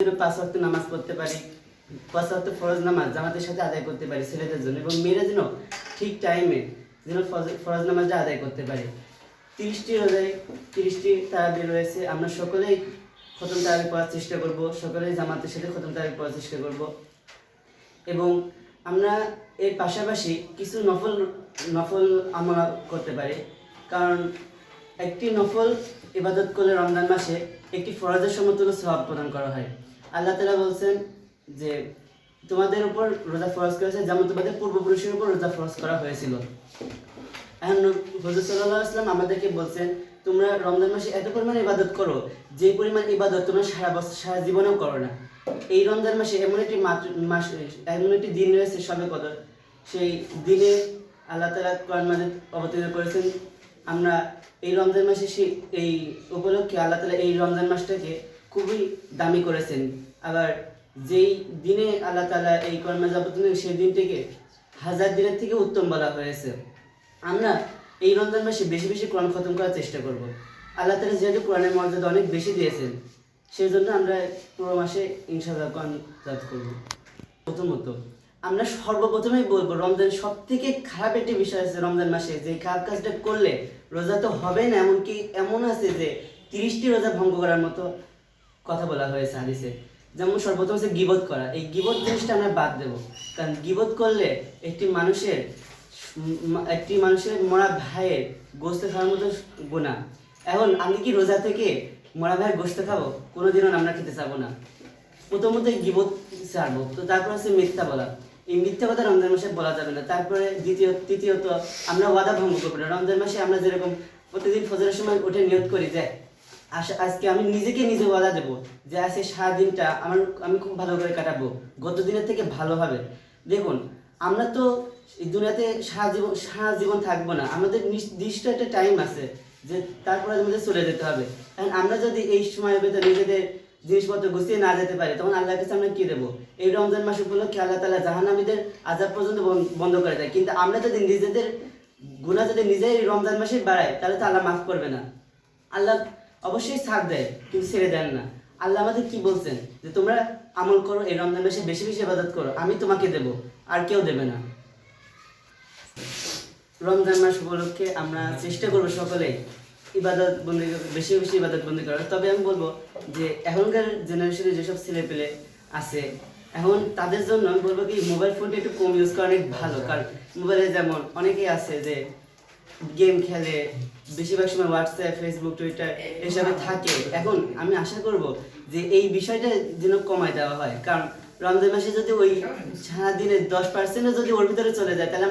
পাঁচ ওয়াক্ত নামাজ পড়তে পারি, পাঁচ ওয়াক্ত ফরজ নামাজ জামাতের সাথে আদায় করতে পারি ছেলেদের জন্য এবং মেয়েরা যেন ঠিক টাইমে যেন ফরজ নামাজটা আদায় করতে পারি। তিরিশটি রোজায়, তিরিশটি তারাবি রয়েছে। আমরা সকলেই খতম তারাবি পড়ার চেষ্টা করব, সকলেই জামাতের সাথে খতম তারাবি পড়ার চেষ্টা করব। এবং আমরা এর পাশাপাশি কিছু নফল নফল আমরা করতে পারি। কারণ একটি নফল ইবাদত করলে রমজান মাসে একটি ফরজের সমতুল্য সওয়াব প্রদান করা হয়। আল্লাহ তালা বলছেন যে, তোমাদের উপর রোজা ফরজ করেছে যেমন তোমাদের পূর্বপুরুষের উপর রোজা ফরজ করা হয়েছিল। এখন হজরত সাল্লাহ আসলাম আমাদেরকে বলছেন, তোমরা রমজান মাসে এত পরিমাণ ইবাদত করো, যে পরিমাণ ইবাদত তোমরা সারা বছর সারা জীবনেও করো না। এই রমজান মাসে এমন একটি মাস, এমন একটি দিন রয়েছে সবে কদর সেই দিনে আল্লাহ তালা কোরআন মাজিদ অবতীর্ণ করেছেন আমরা এই রমজান মাসে এই উপলক্ষে আল্লাহ তালা এই রমজান মাসটাকে খুবই দামি করেছেন। আবার যেই দিনে আল্লাহ তালা এই কোরআন মাজিদ সেই দিনটিকে হাজার দিনের থেকে উত্তম বলা হয়েছে। আমরা এই রমজান মাসে বেশি বেশি কোরআন খতম করার চেষ্টা করব। আল্লাহ তালা যেহেতু কোরআনের মর্যাদা অনেক বেশি দিয়েছেন, সেই জন্য আমরা পুরো মাসে ইনশাআল্লাহ কোরআন করব। প্রথমত আমরা সর্বপ্রথমেই বলব, রমজান সব থেকে খারাপ একটি বিষয় আছে রমজান মাসে যে খারাপ কাজটা করলে রোজা তো হবে না, এমনকি এমন আছে যে তিরিশটি রোজা ভঙ্গ করার মতো কথা বলা হয়েছে হাদিসে। যেমন সর্বপ্রথম হচ্ছে গিবত করা। এই গিবত জিনিসটা আমরা বাদ দেব। কারণ গিবত করলে একটি মানুষের একটি মানুষের মরা ভাইয়ের গোস্ত খাওয়ার মতো গোনা এখন আমি কি রোজা থেকে মরা ভাইয়ের গোস্ত খাব? কোনোদিনও আমরা খেতে চাবো না। প্রথমত গিবত ছাড়বো। তো তারপর হচ্ছে মিথ্যা বলা। এই মিথ্যা কথা রমজান মাসে বলা যাবে না। তারপরে দ্বিতীয়, তৃতীয়ত, আমরা ওয়াদা ভঙ্গ করব না। রমজান মাসে আমরা যেরকম প্রতিদিন ফজরের সময় উঠে নিয়ত করি যে আজকে আমি নিজেকে নিজে ওয়াদা দেবো যে, আজকে সারাদিনটা আমার, আমি খুব ভালো করে কাটাবো। গত দিনের থেকে ভালো হবে। দেখুন, আমরা তো দুনিয়াতে সারা জীবন সারা জীবন থাকব না। আমাদের নির্দিষ্ট একটা টাইম আছে যে, তারপরে আমাদের চলে যেতে হবে। কারণ আমরা যদি এই সময়ের ভেতরে নিজেদের জিনিসপত্র গুছিয়ে না যেতে পারি, তখন আল্লাহর কাছে আমরা কি দেবো? এই রমজান মাস উপলক্ষে আল্লাহ তালা জাহান্নামীদের আজাব পর্যন্ত বন্ধ করে দেয়। কিন্তু আমরা যদি নিজেদের গুণা যদি নিজেই রমজান মাসে বাড়াই, তাহলে তো আল্লাহ মাফ করবে না। আল্লাহ অবশ্যই ছাড় দেয়, কিন্তু ছেড়ে দেন না। আল্লাহ আমাদের কি বলছেন? যে তোমরা আমল করো, এই রমজান মাসে বেশি বেশি ইবাদত করো, আমি তোমাকে দেব, আর কেউ দেবে না। রমজান মাস উপলক্ষে আমরা চেষ্টা করব সকলেই ইবাদত বন্দি, বেশি বেশি ইবাদত বন্দি করার তবে আমি বলব যে এখনকার জেনারেশনে যেসব ছেলে পেলে আছে, এখন তাদের জন্য আমি বলব কি মোবাইল ফোনটা একটু কম ইউজ করা অনেক ভালো। কারণ মোবাইলে যেমন অনেকেই আছে যে গেম খেলে, বেশিরভাগ সময় হোয়াটসঅ্যাপ ফেসবুক টুইটার এসবে থাকে। এখন আমি আশা করব যে এই বিষয়টা যেন কমায় দেওয়া হয়। কারণ রমজান মাসে যদি ওই সারাদিনে দশ পার্সেন্টও যদি ওর ভিতরে চলে যায়, তাহলে